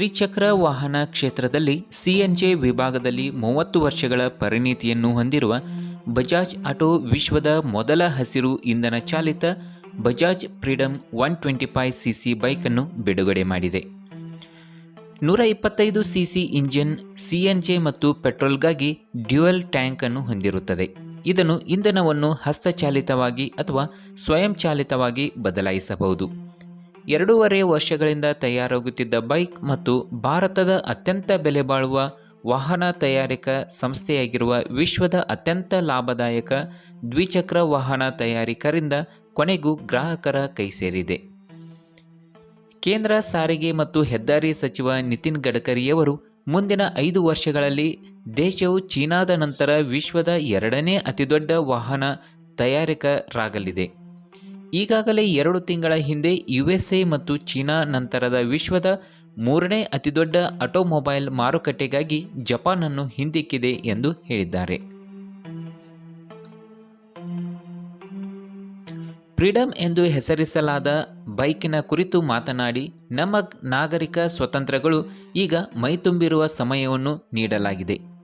ತ್ರಿಚಕ್ರ ವಾಹನ ಕ್ಷೇತ್ರದಲ್ಲಿ ಸಿಎನ್ಜೆ ವಿಭಾಗದಲ್ಲಿ ಮೂವತ್ತು ವರ್ಷಗಳ ಪರಿಣಿತಿಯನ್ನು ಹೊಂದಿರುವ ಬಜಾಜ್ ಆಟೋ ವಿಶ್ವದ ಮೊದಲ ಹಸಿರು ಇಂಧನ ಚಾಲಿತ Bajaj Freedom one twenty five C C ಬೈಕನ್ನು ಬಿಡುಗಡೆ ಮಾಡಿದೆ. ನೂರ ಇಪ್ಪತ್ತೈದು ಸಿ ಸಿ ಇಂಜಿನ್ ಸಿಎನ್ಜೆ ಮತ್ತು ಪೆಟ್ರೋಲ್ಗಾಗಿ ಡ್ಯುಯಲ್ ಟ್ಯಾಂಕ್ ಅನ್ನು ಹೊಂದಿರುತ್ತದೆ. ಇದನ್ನು ಇಂಧನವನ್ನು ಹಸ್ತಚಾಲಿತವಾಗಿ ಅಥವಾ ಸ್ವಯಂಚಾಲಿತವಾಗಿ ಬದಲಾಯಿಸಬಹುದು. ಎರಡೂವರೆ ವರ್ಷಗಳಿಂದ ತಯಾರಾಗುತ್ತಿದ್ದ ಬೈಕ್ ಮತ್ತು ಭಾರತದ ಅತ್ಯಂತ ಬೆಲೆ ಬಾಳುವ ವಾಹನ ತಯಾರಿಕಾ ಸಂಸ್ಥೆಯಾಗಿರುವ ವಿಶ್ವದ ಅತ್ಯಂತ ಲಾಭದಾಯಕ ದ್ವಿಚಕ್ರ ವಾಹನ ತಯಾರಿಕರಿಂದ ಕೊನೆಗೂ ಗ್ರಾಹಕರ ಕೈ ಸೇರಿದೆ. ಕೇಂದ್ರ ಸಾರಿಗೆ ಮತ್ತು ಹೆದ್ದಾರಿ ಸಚಿವ ನಿತಿನ್ ಗಡ್ಕರಿಯವರು ಮುಂದಿನ ಐದು ವರ್ಷಗಳಲ್ಲಿ ದೇಶವು ಚೀನಾದ ನಂತರ ವಿಶ್ವದ ಎರಡನೇ ಅತಿದೊಡ್ಡ ವಾಹನ ತಯಾರಕರಾಗಲಿದೆ. ಈಗಾಗಲೇ ಎರಡು ತಿಂಗಳ ಹಿಂದೆ ಯುಎಸ್ಎ ಮತ್ತು ಚೀನಾ ನಂತರದ ವಿಶ್ವದ ಮೂರನೇ ಅತಿದೊಡ್ಡ ಆಟೋಮೊಬೈಲ್ ಮಾರುಕಟ್ಟೆಗಾಗಿ ಜಪಾನನ್ನು ಹಿಂದಿಕ್ಕಿದೆ ಎಂದು ಹೇಳಿದ್ದಾರೆ. ಫ್ರೀಡಮ್ ಎಂದು ಹೆಸರಿಸಲಾದ ಬೈಕಿನ ಕುರಿತು ಮಾತನಾಡಿ, ನಮ್ಮ ನಾಗರಿಕ ಸ್ವತಂತ್ರಗಳು ಈಗ ಮೈತುಂಬಿರುವ ಸಮಯವನ್ನು ನೀಡಲಾಗಿದೆ.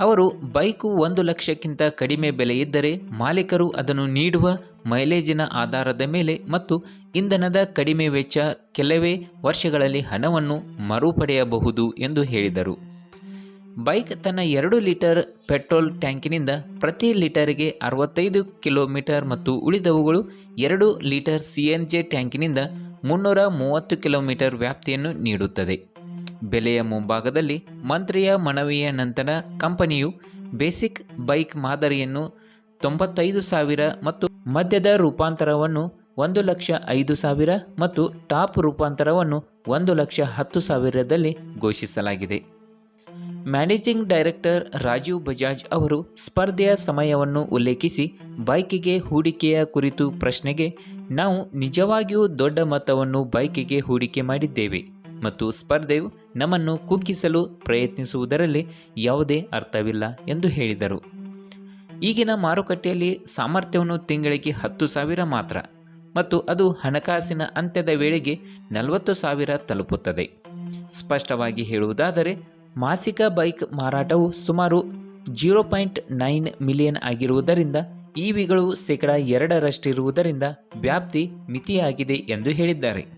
ಅವರು ಬೈಕು ಒಂದು ಲಕ್ಷಕ್ಕಿಂತ ಕಡಿಮೆ ಬೆಲೆ ಇದ್ದರೆ ಮಾಲೀಕರು ಅದನ್ನು ನೀಡುವ ಮೈಲೇಜಿನ ಆಧಾರದ ಮೇಲೆ ಮತ್ತು ಇಂಧನದ ಕಡಿಮೆ ವೆಚ್ಚ ಕೆಲವೇ ವರ್ಷಗಳಲ್ಲಿ ಹಣವನ್ನು ಮರುಪಡೆಯಬಹುದು ಎಂದು ಹೇಳಿದರು. ಬೈಕ್ ತನ್ನ ಎರಡು ಲೀಟರ್ ಪೆಟ್ರೋಲ್ ಟ್ಯಾಂಕಿನಿಂದ ಪ್ರತಿ ಲೀಟರ್ಗೆ ಅರವತ್ತೈದು ಕಿಲೋಮೀಟರ್ ಮತ್ತು ಉಳಿದವುಗಳು ಎರಡು ಲೀಟರ್ ಸಿ ಎನ್ ಜೆ ಟ್ಯಾಂಕಿನಿಂದ ಮುನ್ನೂರ ಮೂವತ್ತು ಕಿಲೋಮೀಟರ್ ವ್ಯಾಪ್ತಿಯನ್ನು ನೀಡುತ್ತದೆ. ಬೆಲೆಯ ಮುಂಭಾಗದಲ್ಲಿ ಮಂತ್ರಿಯ ಮನವಿಯ ನಂತರ ಕಂಪನಿಯು ಬೇಸಿಕ್ ಬೈಕ್ ಮಾದರಿಯನ್ನು ತೊಂಬತ್ತೈದು ಸಾವಿರ ಮತ್ತು ಮಧ್ಯದ ರೂಪಾಂತರವನ್ನು ಒಂದು ಲಕ್ಷ ಐದು ಸಾವಿರ ಮತ್ತು ಟಾಪ್ ರೂಪಾಂತರವನ್ನು ಒಂದು ಲಕ್ಷ ಹತ್ತು ಸಾವಿರದಲ್ಲಿ ಘೋಷಿಸಲಾಗಿದೆ. ಮ್ಯಾನೇಜಿಂಗ್ ಡೈರೆಕ್ಟರ್ ರಾಜೀವ್ ಬಜಾಜ್ ಅವರು ಸ್ಪರ್ಧೆಯ ಸಮಯವನ್ನು ಉಲ್ಲೇಖಿಸಿ, ಬೈಕಿಗೆ ಹೂಡಿಕೆಯ ಕುರಿತು ಪ್ರಶ್ನೆಗೆ, ನಾವು ನಿಜವಾಗಿಯೂ ದೊಡ್ಡ ಮೊತ್ತವನ್ನು ಬೈಕಿಗೆ ಹೂಡಿಕೆ ಮಾಡಿದ್ದೇವೆ. ಮತ್ತು ಸ್ಪರ್ಧೆಯು ನಮ್ಮನ್ನು ಕುಗ್ಗಿಸಲು ಪ್ರಯತ್ನಿಸುವುದರಲ್ಲಿ ಯಾವುದೇ ಅರ್ಥವಿಲ್ಲ ಎಂದು ಹೇಳಿದರು. ಈಗಿನ ಮಾರುಕಟ್ಟೆಯಲ್ಲಿ ಸಾಮರ್ಥ್ಯವನ್ನು ತಿಂಗಳಿಗೆ ಹತ್ತು ಸಾವಿರ ಮಾತ್ರ ಮತ್ತು ಅದು ಹಣಕಾಸಿನ ಅಂತ್ಯದ ವೇಳೆಗೆ ನಲವತ್ತು ಸಾವಿರ ತಲುಪುತ್ತದೆ. ಸ್ಪಷ್ಟವಾಗಿ ಹೇಳುವುದಾದರೆ, ಮಾಸಿಕ ಬೈಕ್ ಮಾರಾಟವು ಸುಮಾರು ಜೀರೋ ಪಾಯಿಂಟ್ ನೈನ್ ಮಿಲಿಯನ್ ಆಗಿರುವುದರಿಂದ ಇವಿಗಳು ಶೇಕಡ ಎರಡರಷ್ಟಿರುವುದರಿಂದ ವ್ಯಾಪ್ತಿ ಮಿತಿಯಾಗಿದೆ ಎಂದು ಹೇಳಿದ್ದಾರೆ.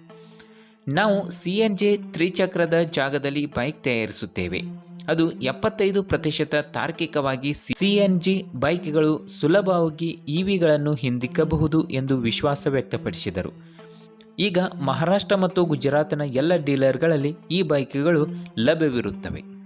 ನಾವು ಸಿ ಎನ್ ಜೆ ತ್ರಿಚಕ್ರದ ಜಾಗದಲ್ಲಿ ಬೈಕ್ ತಯಾರಿಸುತ್ತೇವೆ. ಅದು ಎಪ್ಪತ್ತೈದು ಪ್ರತಿಶತ ತಾರ್ಕಿಕವಾಗಿ ಸಿ ಎನ್ ಜಿ ಬೈಕ್ಗಳು ಸುಲಭವಾಗಿ ಇವಿಗಳನ್ನು ಹಿಂದಿಕ್ಕಬಹುದು ಎಂದು ವಿಶ್ವಾಸ ವ್ಯಕ್ತಪಡಿಸಿದರು. ಈಗ ಮಹಾರಾಷ್ಟ್ರ ಮತ್ತು ಗುಜರಾತ್ನ ಎಲ್ಲ ಡೀಲರ್ಗಳಲ್ಲಿ ಈ ಬೈಕ್ಗಳು ಲಭ್ಯವಿರುತ್ತವೆ.